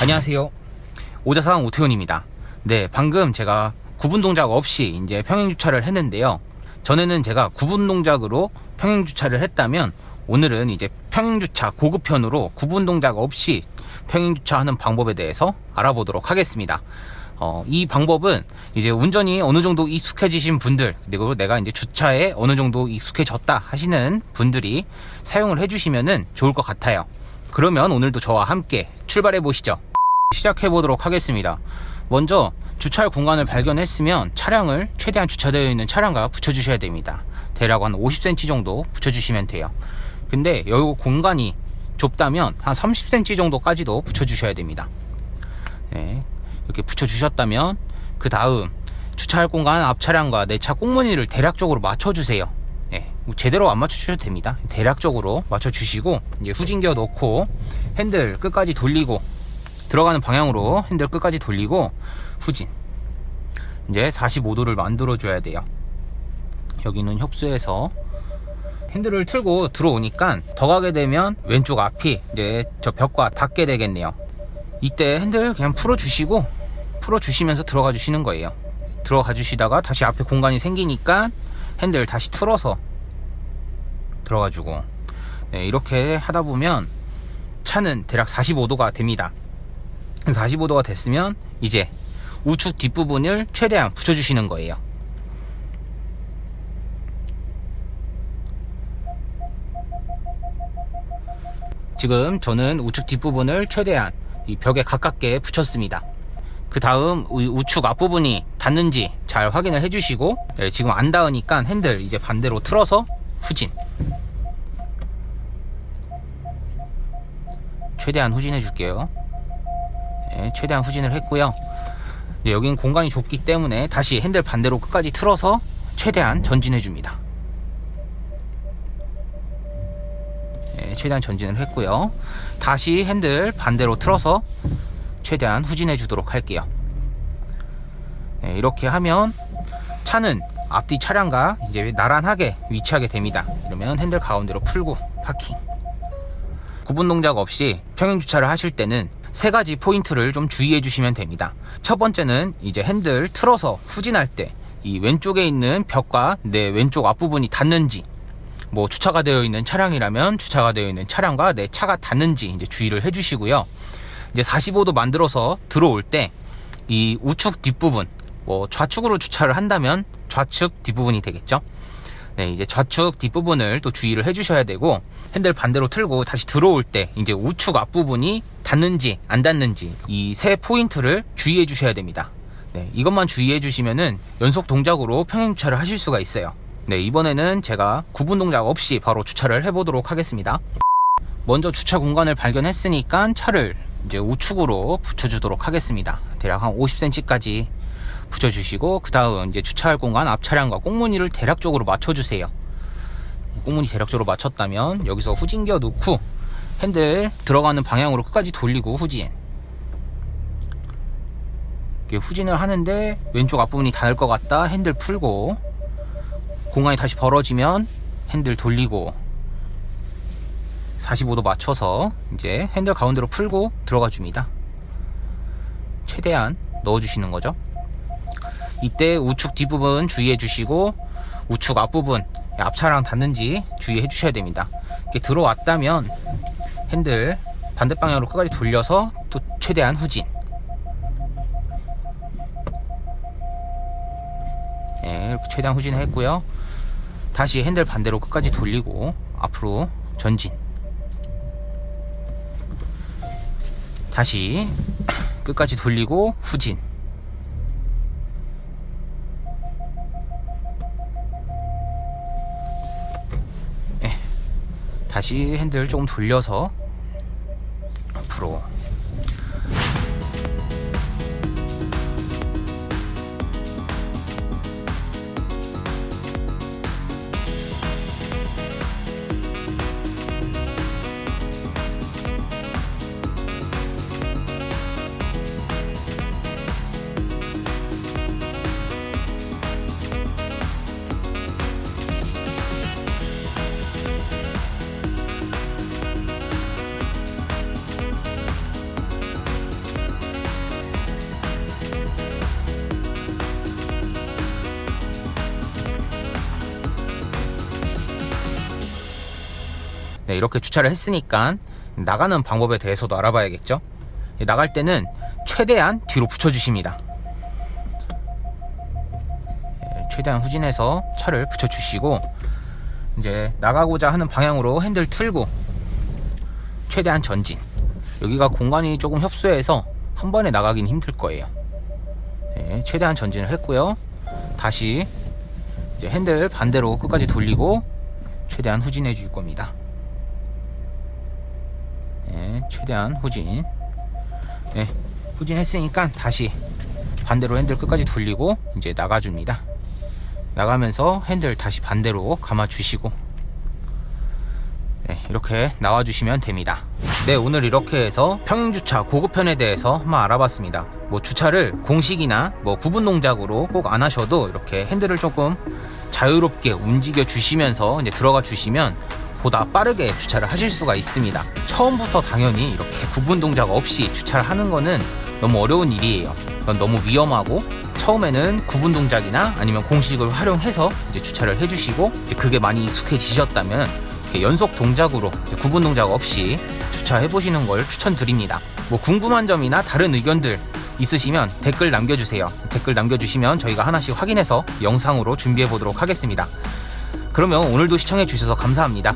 안녕하세요. 오자상 오태훈입니다. 네, 방금 제가 구분 동작 없이 이제 평행 주차를 했는데요. 전에는 제가 구분 동작으로 평행 주차를 했다면 오늘은 이제 평행 주차 고급편으로 구분 동작 없이 평행 주차하는 방법에 대해서 알아보도록 하겠습니다. 어, 이 방법은 이제 운전이 어느 정도 익숙해지신 분들, 그리고 내가 이제 주차에 어느 정도 익숙해졌다 하시는 분들이 사용을 해주시면은 좋을 것 같아요. 그러면 오늘도 저와 함께 출발해 보시죠. 시작해 보도록 하겠습니다. 먼저 주차할 공간을 발견했으면 차량을 최대한 주차되어 있는 차량과 붙여 주셔야 됩니다. 대략 한 50cm 정도 붙여 주시면 돼요. 근데 여기 공간이 좁다면 한 30cm 정도까지도 붙여 주셔야 됩니다. 네, 이렇게 붙여 주셨다면 그 다음 주차할 공간 앞 차량과 내 차 꽁무니를 대략적으로 맞춰 주세요. 네, 뭐 제대로 안 맞춰 주셔도 됩니다. 대략적으로 맞춰 주시고 이제 후진기어 넣고 핸들 끝까지 돌리고 들어가는 방향으로 핸들 끝까지 돌리고 후진 이제 45도를 만들어 줘야 돼요. 여기는 협수해서 핸들을 틀고 들어오니까 더 가게 되면 왼쪽 앞이 이제 저 벽과 닿게 되겠네요. 이때 핸들 그냥 풀어 주시고 풀어 주시면서 들어가 주시는 거예요. 들어가 주시다가 다시 앞에 공간이 생기니까 핸들 다시 틀어서 들어가 주고 네, 이렇게 하다 보면 차는 대략 45도가 됩니다. 45도가 됐으면 이제 우측 뒷부분을 최대한 붙여주시는 거예요. 지금 저는 우측 뒷부분을 최대한 이 벽에 가깝게 붙였습니다. 그 다음 우측 앞부분이 닿는지 잘 확인을 해주시고 네, 지금 안 닿으니까 핸들 이제 반대로 틀어서 후진 최대한 후진해 줄게요. 네, 최대한 후진을 했고요. 네, 여긴 공간이 좁기 때문에 다시 핸들 반대로 끝까지 틀어서 최대한 전진해 줍니다. 네, 최대한 전진을 했고요. 다시 핸들 반대로 틀어서 최대한 후진해 주도록 할게요. 네, 이렇게 하면 차는 앞뒤 차량과 이제 나란하게 위치하게 됩니다. 이러면 핸들 가운데로 풀고 파킹. 구분 동작 없이 평행 주차를 하실 때는 세 가지 포인트를 좀 주의해 주시면 됩니다. 첫 번째는 이제 핸들 틀어서 후진할 때 이 왼쪽에 있는 벽과 내 왼쪽 앞부분이 닿는지 뭐 주차가 되어 있는 차량이라면 주차가 되어 있는 차량과 내 차가 닿는지 이제 주의를 해 주시고요. 이제 45도 만들어서 들어올 때 이 우측 뒷부분 뭐 좌측으로 주차를 한다면 좌측 뒷부분이 되겠죠. 네, 이제 좌측 뒷부분을 또 주의를 해주셔야 되고 핸들 반대로 틀고 다시 들어올 때 이제 우측 앞부분이 닿는지 안 닿는지 이 세 포인트를 주의해 주셔야 됩니다. 네, 이것만 주의해 주시면은 연속 동작으로 평행 주차를 하실 수가 있어요. 네, 이번에는 제가 구분 동작 없이 바로 주차를 해보도록 하겠습니다. 먼저 주차 공간을 발견했으니까 차를 이제 우측으로 붙여주도록 하겠습니다. 대략 한 50cm까지 붙여주시고 그 다음 이제 주차할 공간 앞 차량과 꽁무니를 대략적으로 맞춰주세요. 꽁무니 대략적으로 맞췄다면 여기서 후진기어 넣고 핸들 들어가는 방향으로 끝까지 돌리고 후진. 후진을 하는데 왼쪽 앞부분이 닿을 것 같다 핸들 풀고 공간이 다시 벌어지면 핸들 돌리고 45도 맞춰서 이제 핸들 가운데로 풀고 들어가 줍니다. 최대한 넣어 주시는 거죠. 이때 우측 뒷부분 주의해 주시고 우측 앞부분 앞차랑 닿는지 주의해 주셔야 됩니다. 이렇게 들어왔다면 핸들 반대 방향으로 끝까지 돌려서 또 최대한 후진. 네, 이렇게 최대한 후진을 했고요. 다시 핸들 반대로 끝까지 돌리고 앞으로 전진. 다시 끝까지 돌리고 후진. 다시 핸들 조금 돌려서 앞으로 네, 이렇게 주차를 했으니까 나가는 방법에 대해서도 알아봐야겠죠. 예, 나갈 때는 최대한 뒤로 붙여주십니다. 예, 최대한 후진해서 차를 붙여주시고 이제 나가고자 하는 방향으로 핸들 틀고 최대한 전진. 여기가 공간이 조금 협소해서 한 번에 나가긴 힘들 거예요. 네, 최대한 전진을 했고요. 다시 이제 핸들 반대로 끝까지 돌리고 최대한 후진해 줄 겁니다. 네, 최대한 후진. 네, 후진했으니까 다시 반대로 핸들 끝까지 돌리고 이제 나가줍니다. 나가면서 핸들 다시 반대로 감아주시고 네, 이렇게 나와주시면 됩니다. 네, 오늘 이렇게 해서 평행주차 고급편에 대해서 한번 알아봤습니다. 뭐 주차를 공식이나 뭐 구분 동작으로 꼭 안 하셔도 이렇게 핸들을 조금 자유롭게 움직여 주시면서 이제 들어가 주시면 보다 빠르게 주차를 하실 수가 있습니다. 처음부터 당연히 이렇게 구분 동작 없이 주차를 하는 거는 너무 어려운 일이에요. 그건 너무 위험하고 처음에는 구분 동작이나 아니면 공식을 활용해서 이제 주차를 해주시고 이제 그게 많이 익숙해지셨다면 연속 동작으로 구분 동작 없이 주차해 보시는 걸 추천드립니다. 뭐 궁금한 점이나 다른 의견들 있으시면 댓글 남겨주세요. 댓글 남겨주시면 저희가 하나씩 확인해서 영상으로 준비해 보도록 하겠습니다. 그러면 오늘도 시청해 주셔서 감사합니다.